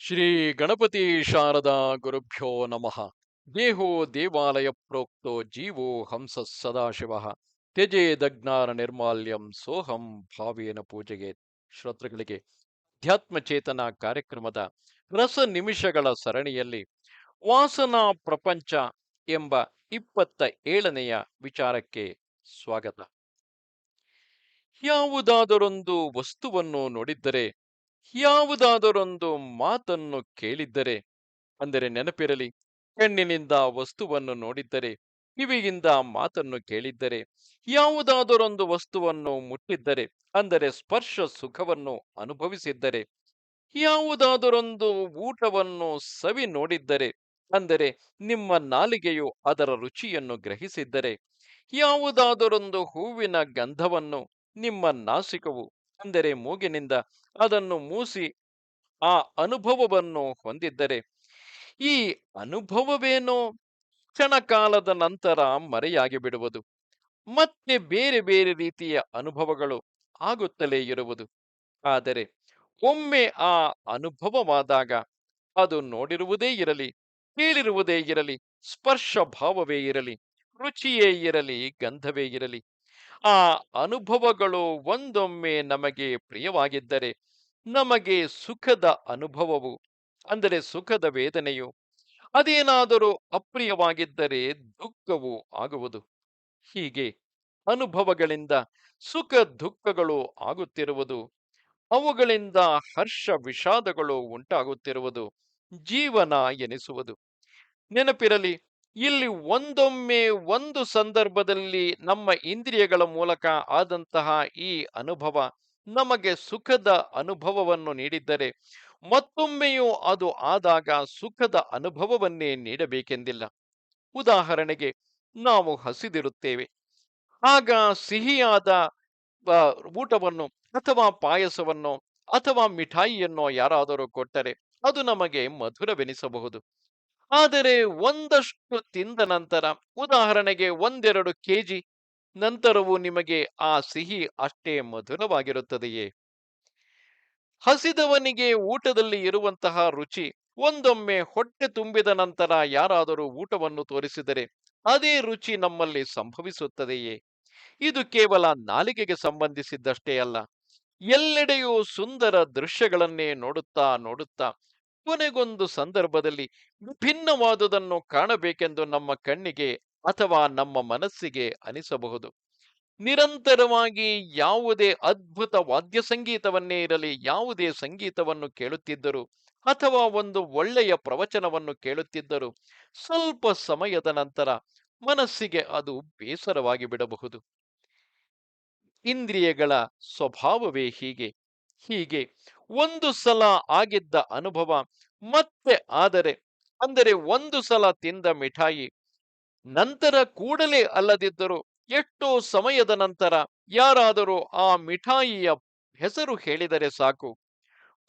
ಶ್ರೀ ಗಣಪತಿ ಶಾರದಾ ಗುರುಭ್ಯೋ ನಮಃ. ದೇಹೋ ದೇವಾಲಯ ಪ್ರೋಕ್ತೋ ಜೀವೋ ಹಂಸ ಸದಾಶಿವ. ತ್ಯಜೇದಜ್ಞಾನ ನಿರ್ಮಾಲ್ಯಂ ಸೋಹಂ ಭಾವೇನ ಪೂಜೆಗೆ. ಶ್ರೋತೃಗಳಿಗೆ ಅಧ್ಯಾತ್ಮ ಚೇತನ ಕಾರ್ಯಕ್ರಮದ ರಸ ನಿಮಿಷಗಳ ಸರಣಿಯಲ್ಲಿ ವಾಸನಾ ಪ್ರಪಂಚ ಎಂಬ ಇಪ್ಪತ್ತ ಏಳನೆಯ ವಿಚಾರಕ್ಕೆ ಸ್ವಾಗತ. ಯಾವುದಾದರೊಂದು ವಸ್ತುವನ್ನು ನೋಡಿದ್ದರೆ ಯಾವುದಾದರೊಂದು ಮಾತನ್ನು ಕೇಳಿದ್ದರೆ, ಅಂದರೆ ನೆನಪಿರಲಿ, ಕಣ್ಣಿನಿಂದ ವಸ್ತುವನ್ನು ನೋಡಿದ್ದರೆ, ಕಿವಿಯಿಂದ ಮಾತನ್ನು ಕೇಳಿದ್ದರೆ, ಯಾವುದಾದರೊಂದು ವಸ್ತುವನ್ನು ಮುಟ್ಟಿದ್ದರೆ, ಅಂದರೆ ಸ್ಪರ್ಶ ಸುಖವನ್ನು ಅನುಭವಿಸಿದ್ದರೆ, ಯಾವುದಾದರೊಂದು ಊಟವನ್ನು ಸವಿ ನೋಡಿದ್ದರೆ, ಅಂದರೆ ನಿಮ್ಮ ನಾಲಿಗೆಯು ಅದರ ರುಚಿಯನ್ನು ಗ್ರಹಿಸಿದ್ದರೆ, ಯಾವುದಾದರೊಂದು ಹೂವಿನ ಗಂಧವನ್ನು ನಿಮ್ಮ ನಾಸಿಕವು ಅಂದರೆ ಮೂಗಿನಿಂದ ಅದನ್ನು ಮೂಸಿ ಆ ಅನುಭವವನ್ನು ಹೊಂದಿದ್ದರೆ ಈ ಅನುಭವವೇನೋ? ಕ್ಷಣಕಾಲದ ನಂತರ ಮರೆಯಾಗಿ ಬಿಡುವುದು ಮತ್ತೆ ಬೇರೆ ಬೇರೆ ರೀತಿಯ ಅನುಭವಗಳು ಆಗುತ್ತಲೇ ಇರುವುದು. ಆದರೆ ಒಮ್ಮೆ ಆ ಅನುಭವವಾದಾಗ ಅದು ನೋಡಿರುವುದೇ ಇರಲಿ, ಕೇಳಿರುವುದೇ ಇರಲಿ, ಸ್ಪರ್ಶ ಭಾವವೇ ಇರಲಿ, ರುಚಿಯೇ ಇರಲಿ, ಗಂಧವೇ ಇರಲಿ ಆ ಅನುಭವಗಳು ಒಂದೊಮ್ಮೆ ನಮಗೆ ಪ್ರಿಯವಾಗಿದ್ದರೆ ನಮಗೆ ಸುಖದ ಅನುಭವವು, ಅಂದರೆ ಸುಖದ ವೇದನೆಯು, ಅದೇನಾದರೂ ಅಪ್ರಿಯವಾಗಿದ್ದರೆ ದುಃಖವು ಆಗುವುದು. ಹೀಗೆ ಅನುಭವಗಳಿಂದ ಸುಖ ದುಃಖಗಳು ಆಗುತ್ತಿರುವುದು, ಅವುಗಳಿಂದ ಹರ್ಷ ವಿಷಾದಗಳು ಉಂಟಾಗುತ್ತಿರುವುದು ಜೀವನ ಎನಿಸುವುದು. ನೆನಪಿರಲಿ ಇಲ್ಲಿ ಒಂದೊಮ್ಮೆ ಒಂದು ಸಂದರ್ಭದಲ್ಲಿ ನಮ್ಮ ಇಂದ್ರಿಯಗಳ ಮೂಲಕ ಆದಂತಹ ಈ ಅನುಭವ ನಮಗೆ ಸುಖದ ಅನುಭವವನ್ನು ನೀಡಿದ್ದರೆ ಮತ್ತೊಮ್ಮೆಯೂ ಅದು ಆದಾಗ ಸುಖದ ಅನುಭವವನ್ನೇ ನೀಡಬೇಕೆಂದಿಲ್ಲ. ಉದಾಹರಣೆಗೆ ನಾವು ಹಸಿದಿರುತ್ತೇವೆ. ಆಗ ಸಿಹಿಯಾದ ಊಟವನ್ನು ಅಥವಾ ಪಾಯಸವನ್ನು ಅಥವಾ ಮಿಠಾಯಿಯನ್ನು ಯಾರಾದರೂ ಕೊಟ್ಟರೆ ಅದು ನಮಗೆ ಮಧುರವೆನಿಸಬಹುದು. ಆದರೆ ಒಂದಷ್ಟು ತಿಂದ ನಂತರ, ಉದಾಹರಣೆಗೆ ಒಂದೆರಡು ಕೆಜಿ ನಂತರವೂ ನಿಮಗೆ ಆ ಸಿಹಿ ಅಷ್ಟೇ ಮಧುರವಾಗಿರುತ್ತದೆಯೇ? ಹಸಿದವನಿಗೆ ಊಟದಲ್ಲಿ ಇರುವಂತಹ ರುಚಿ ಒಂದೊಮ್ಮೆ ಹೊಟ್ಟೆ ತುಂಬಿದ ನಂತರ ಯಾರಾದರೂ ಊಟವನ್ನು ತೋರಿಸಿದರೆ ಅದೇ ರುಚಿ ನಮ್ಮಲ್ಲಿ ಸಂಭವಿಸುತ್ತದೆಯೇ? ಇದು ಕೇವಲ ನಾಲಿಗೆಗೆ ಸಂಬಂಧಿಸಿದ್ದಷ್ಟೇ ಅಲ್ಲ, ಎಲ್ಲೆಡೆಯೂ ಸುಂದರ ದೃಶ್ಯಗಳನ್ನೇ ನೋಡುತ್ತಾ ನೋಡುತ್ತಾ ಕೊನೆಗೊಂದು ಸಂದರ್ಭದಲ್ಲಿ ವಿಭಿನ್ನವಾದುದನ್ನು ಕಾಣಬೇಕೆಂದು ನಮ್ಮ ಕಣ್ಣಿಗೆ ಅಥವಾ ನಮ್ಮ ಮನಸ್ಸಿಗೆ ಅನಿಸಬಹುದು. ನಿರಂತರವಾಗಿ ಯಾವುದೇ ಅದ್ಭುತ ವಾದ್ಯ ಸಂಗೀತವನ್ನೇ ಇರಲಿ, ಯಾವುದೇ ಸಂಗೀತವನ್ನು ಕೇಳುತ್ತಿದ್ದರು ಅಥವಾ ಒಂದು ಒಳ್ಳೆಯ ಪ್ರವಚನವನ್ನು ಕೇಳುತ್ತಿದ್ದರು ಸ್ವಲ್ಪ ಸಮಯದ ನಂತರ ಮನಸ್ಸಿಗೆ ಅದು ಬೇಸರವಾಗಿ ಬಿಡಬಹುದು. ಇಂದ್ರಿಯಗಳ ಸ್ವಭಾವವೇ ಹೀಗೆ. ಹೀಗೆ ಒಂದು ಸಲ ಆಗಿದ್ದ ಅನುಭವ ಮತ್ತೆ ಆದರೆ, ಅಂದರೆ ಒಂದು ಸಲ ತಿಂದ ಮಿಠಾಯಿ ನಂತರ ಕೂಡಲೇ ಅಲ್ಲದಿದ್ದರೂ ಎಷ್ಟೋ ಸಮಯದ ನಂತರ ಯಾರಾದರೂ ಆ ಮಿಠಾಯಿಯ ಹೆಸರು ಹೇಳಿದರೆ ಸಾಕು.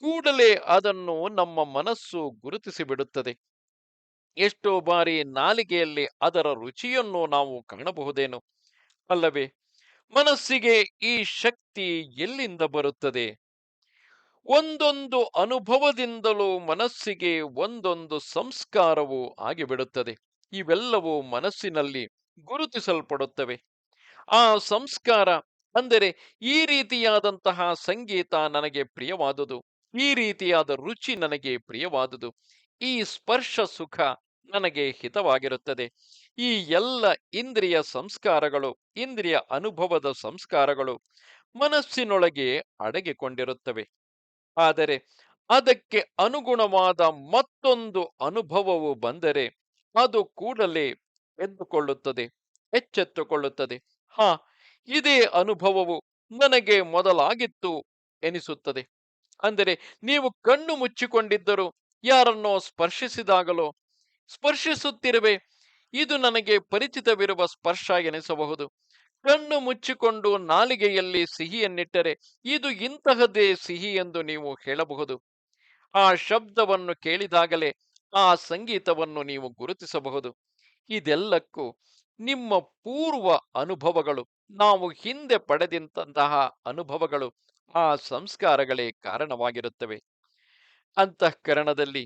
ಕೂಡಲೇ ಅದನ್ನು ನಮ್ಮ ಮನಸ್ಸು ಗುರುತಿಸಿಬಿಡುತ್ತದೆ. ಎಷ್ಟೋ ಬಾರಿ ನಾಲಿಗೆಯಲ್ಲಿ ಅದರ ರುಚಿಯನ್ನು ನಾವು ಕಾಣಬಹುದೇನು. ಅಲ್ಲವೇ? ಮನಸ್ಸಿಗೆ ಈ ಶಕ್ತಿ ಎಲ್ಲಿಂದ ಬರುತ್ತದೆ? ಒಂದೊಂದು ಅನುಭವದಿಂದಲೂ ಮನಸ್ಸಿಗೆ ಒಂದೊಂದು ಸಂಸ್ಕಾರವು ಆಗಿಬಿಡುತ್ತದೆ. ಇವೆಲ್ಲವೂ ಮನಸ್ಸಿನಲ್ಲಿ ಗುರುತಿಸಲ್ಪಡುತ್ತವೆ. ಆ ಸಂಸ್ಕಾರ ಅಂದರೆ ಈ ರೀತಿಯಾದಂತಹ ಸಂಗೀತ ನನಗೆ ಪ್ರಿಯವಾದುದು, ಈ ರೀತಿಯಾದ ರುಚಿ ನನಗೆ ಪ್ರಿಯವಾದುದು, ಈ ಸ್ಪರ್ಶ ಸುಖ ನನಗೆ ಹಿತವಾಗಿರುತ್ತದೆ. ಈ ಎಲ್ಲ ಇಂದ್ರಿಯ ಸಂಸ್ಕಾರಗಳು, ಇಂದ್ರಿಯ ಅನುಭವದ ಸಂಸ್ಕಾರಗಳು ಮನಸ್ಸಿನೊಳಗೆ ಅಡಗಿಕೊಂಡಿರುತ್ತವೆ. ಆದರೆ ಅದಕ್ಕೆ ಅನುಗುಣವಾದ ಮತ್ತೊಂದು ಅನುಭವವು ಬಂದರೆ ಅದು ಕೂಡಲೇ ಎದ್ದುಕೊಳ್ಳುತ್ತದೆ ಎಚ್ಚೆತ್ತುಕೊಳ್ಳುತ್ತದೆ. ಹಾ, ಇದೇ ಅನುಭವವು ನನಗೆ ಮೊದಲಾಗಿತ್ತು ಎನಿಸುತ್ತದೆ. ಅಂದರೆ ನೀವು ಕಣ್ಣು ಮುಚ್ಚಿಕೊಂಡಿದ್ದರೂ ಯಾರನ್ನೋ ಸ್ಪರ್ಶಿಸಿದಾಗಲೋ, ಸ್ಪರ್ಶಿಸುತ್ತಿರುವೆ. ಇದು ನನಗೆ ಪರಿಚಿತವಿರುವ ಸ್ಪರ್ಶ ಎನಿಸಬಹುದು. ಕಣ್ಣು ಮುಚ್ಚಿಕೊಂಡು ನಾಲಿಗೆಯಲ್ಲಿ ಸಿಹಿಯನ್ನಿಟ್ಟರೆ ಇದು ಇಂತಹದೇ ಸಿಹಿ ಎಂದು ನೀವು ಹೇಳಬಹುದು. ಆ ಶಬ್ದವನ್ನು ಕೇಳಿದಾಗಲೇ ಆ ಸಂಗೀತವನ್ನು ನೀವು ಗುರುತಿಸಬಹುದು. ಇದೆಲ್ಲಕ್ಕೂ ನಿಮ್ಮ ಪೂರ್ವ ಅನುಭವಗಳು, ನಾವು ಹಿಂದೆ ಪಡೆದಂತಹ ಅನುಭವಗಳು ಆ ಸಂಸ್ಕಾರಗಳೇ ಕಾರಣವಾಗಿರುತ್ತವೆ. ಅಂತಃಕರಣದಲ್ಲಿ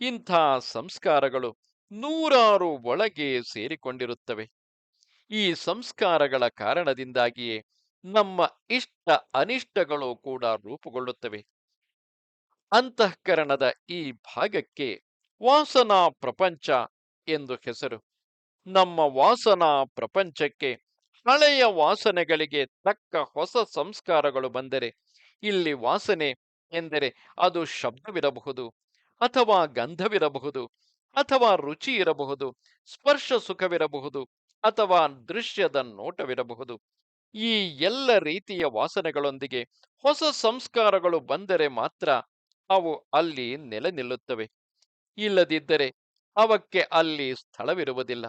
ಇಂಥ ಸಂಸ್ಕಾರಗಳು ನೂರಾರು ಒಳಗೆ ಸೇರಿಕೊಂಡಿರುತ್ತವೆ. ಈ ಸಂಸ್ಕಾರಗಳ ಕಾರಣದಿಂದಾಗಿಯೇ ನಮ್ಮ ಇಷ್ಟ ಅನಿಷ್ಟಗಳು ಕೂಡ ರೂಪುಗೊಳ್ಳುತ್ತವೆ. ಅಂತಃಕರಣದ ಈ ಭಾಗಕ್ಕೆ ವಾಸನಾ ಪ್ರಪಂಚ ಎಂದು ಹೆಸರು. ನಮ್ಮ ವಾಸನಾ ಪ್ರಪಂಚಕ್ಕೆ ಹಳೆಯ ವಾಸನೆಗಳಿಗೆ ತಕ್ಕ ಹೊಸ ಸಂಸ್ಕಾರಗಳು ಬಂದರೆ ಇಲ್ಲಿ ವಾಸನೆ ಎಂದರೆ ಅದು ಶಬ್ದವಿರಬಹುದು ಅಥವಾ ಗಂಧವಿರಬಹುದು ಅಥವಾ ರುಚಿ ಇರಬಹುದು, ಸ್ಪರ್ಶ ಸುಖವಿರಬಹುದು ಅಥವಾ ದೃಶ್ಯದ ನೋಟವಿರಬಹುದು ಈ ಎಲ್ಲ ರೀತಿಯ ವಾಸನೆಗಳೊಂದಿಗೆ ಹೊಸ ಸಂಸ್ಕಾರಗಳು ಬಂದರೆ ಮಾತ್ರ ಅವು ಅಲ್ಲಿ ನೆಲೆ ನಿಲ್ಲುತ್ತವೆ. ಇಲ್ಲದಿದ್ದರೆ ಅವಕ್ಕೆ ಅಲ್ಲಿ ಸ್ಥಳವಿರುವುದಿಲ್ಲ.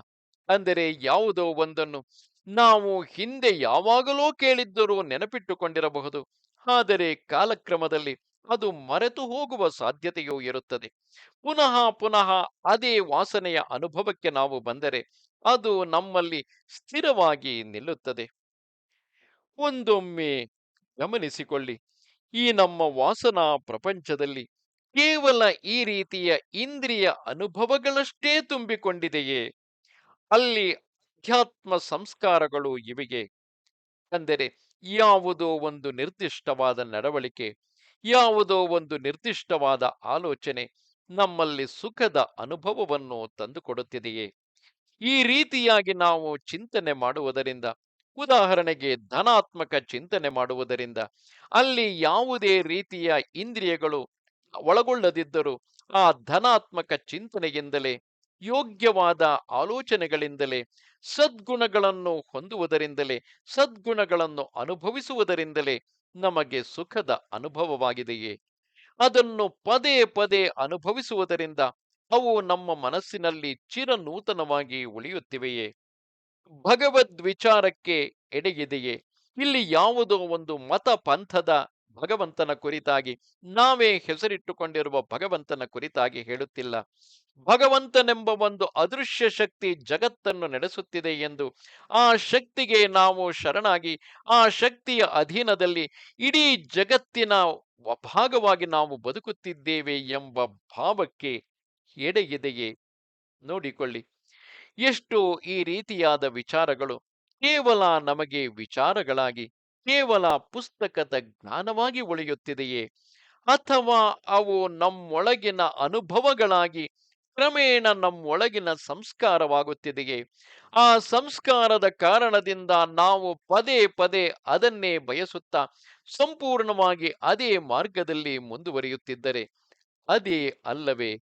ಅಂದರೆ ಯಾವುದೋ ಒಂದನ್ನು ನಾವು ಹಿಂದೆ ಯಾವಾಗಲೂ ಕೇಳಿದ್ದರೂ ನೆನಪಿಟ್ಟುಕೊಂಡಿರಬಹುದು. ಆದರೆ ಕಾಲಕ್ರಮದಲ್ಲಿ ಅದು ಮರೆತು ಹೋಗುವ ಸಾಧ್ಯತೆಯೂ ಇರುತ್ತದೆ. ಪುನಃ ಪುನಃ ಅದೇ ವಾಸನೆಯ ಅನುಭವಕ್ಕೆ ನಾವು ಬಂದರೆ ಅದು ನಮ್ಮಲ್ಲಿ ಸ್ಥಿರವಾಗಿ ನಿಲ್ಲುತ್ತದೆ. ಒಂದೊಮ್ಮೆ ಗಮನಿಸಿಕೊಳ್ಳಿ, ಈ ನಮ್ಮ ವಾಸನಾ ಪ್ರಪಂಚದಲ್ಲಿ ಕೇವಲ ಈ ರೀತಿಯ ಇಂದ್ರಿಯ ಅನುಭವಗಳಷ್ಟೇ ತುಂಬಿಕೊಂಡಿದೆಯೇ? ಅಲ್ಲಿ ಅಧ್ಯಾತ್ಮ ಸಂಸ್ಕಾರಗಳು ಇವಿಗೆ ಅಂದರೆ ಯಾವುದೋ ಒಂದು ನಿರ್ದಿಷ್ಟವಾದ ನಡವಳಿಕೆ, ಯಾವುದೋ ಒಂದು ನಿರ್ದಿಷ್ಟವಾದ ಆಲೋಚನೆ ನಮ್ಮಲ್ಲಿ ಸುಖದ ಅನುಭವವನ್ನು ತಂದುಕೊಡುತ್ತಿದೆಯೇ? ಈ ರೀತಿಯಾಗಿ ನಾವು ಚಿಂತನೆ ಮಾಡುವುದರಿಂದ, ಉದಾಹರಣೆಗೆ ಧನಾತ್ಮಕ ಚಿಂತನೆ ಮಾಡುವುದರಿಂದ, ಅಲ್ಲಿ ಯಾವುದೇ ರೀತಿಯ ಇಂದ್ರಿಯಗಳು ಒಳಗೊಳ್ಳದಿದ್ದರೂ, ಆ ಧನಾತ್ಮಕ ಚಿಂತನೆಯಿಂದಲೇ, ಯೋಗ್ಯವಾದ ಆಲೋಚನೆಗಳಿಂದಲೇ, ಸದ್ಗುಣಗಳನ್ನು ಹೊಂದುವುದರಿಂದಲೇ, ಸದ್ಗುಣಗಳನ್ನು ಅನುಭವಿಸುವುದರಿಂದಲೇ ನಮಗೆ ಸುಖದ ಅನುಭವವಾಗಿದೆಯೇ? ಅದನ್ನು ಪದೇ ಪದೇ ಅನುಭವಿಸುವುದರಿಂದ ಅವು ನಮ್ಮ ಮನಸ್ಸಿನಲ್ಲಿ ಚಿರನೂತನವಾಗಿ ಉಳಿಯುತ್ತಿವೆಯೇ? ಭಗವದ್ ವಿಚಾರಕ್ಕೆ ಎಡೆಗಿದೆಯೇ ಇಲ್ಲಿ ಯಾವುದೋ ಒಂದು ಮತ ಪಂಥದ ಭಗವಂತನ ಕುರಿತಾಗಿ, ನಾವೇ ಹೆಸರಿಟ್ಟುಕೊಂಡಿರುವ ಭಗವಂತನ ಕುರಿತಾಗಿ ಹೇಳುತ್ತಿಲ್ಲ. ಭಗವಂತನೆಂಬ ಒಂದು ಅದೃಶ್ಯ ಶಕ್ತಿ ಜಗತ್ತನ್ನು ನಡೆಸುತ್ತಿದೆ ಎಂದು ಆ ಶಕ್ತಿಗೆ ನಾವು ಶರಣಾಗಿ, ಆ ಶಕ್ತಿಯ ಅಧೀನದಲ್ಲಿ ಇಡೀ ಜಗತ್ತಿನ ಭಾಗವಾಗಿ ನಾವು ಬದುಕುತ್ತಿದ್ದೇವೆ ಎಂಬ ಭಾವಕ್ಕೆ ಎಡೆಗಿದೆಯೇ ನೋಡಿಕೊಳ್ಳಿ. ಎಷ್ಟು ಈ ರೀತಿಯಾದ ವಿಚಾರಗಳು ಕೇವಲ ನಮಗೆ ವಿಚಾರಗಳಾಗಿ, ಕೇವಲ ಪುಸ್ತಕದ ಜ್ಞಾನವಾಗಿ ಉಳಿಯುತ್ತಿದೆಯೇ? ಅಥವಾ ಅವು ನಮ್ಮೊಳಗಿನ ಅನುಭವಗಳಾಗಿ ಕ್ರಮೇಣ ನಮ್ಮೊಳಗಿನ ಸಂಸ್ಕಾರವಾಗುತ್ತಿದೆಯೇ? ಆ ಸಂಸ್ಕಾರದ ಕಾರಣದಿಂದ ನಾವು ಪದೇ ಪದೇ ಅದನ್ನೇ ಬಯಸುತ್ತಾ ಸಂಪೂರ್ಣವಾಗಿ ಅದೇ ಮಾರ್ಗದಲ್ಲಿ ಮುಂದುವರಿಯುತ್ತಿದ್ದರೆ, ಅದೇ ಅಲ್ಲವೇ?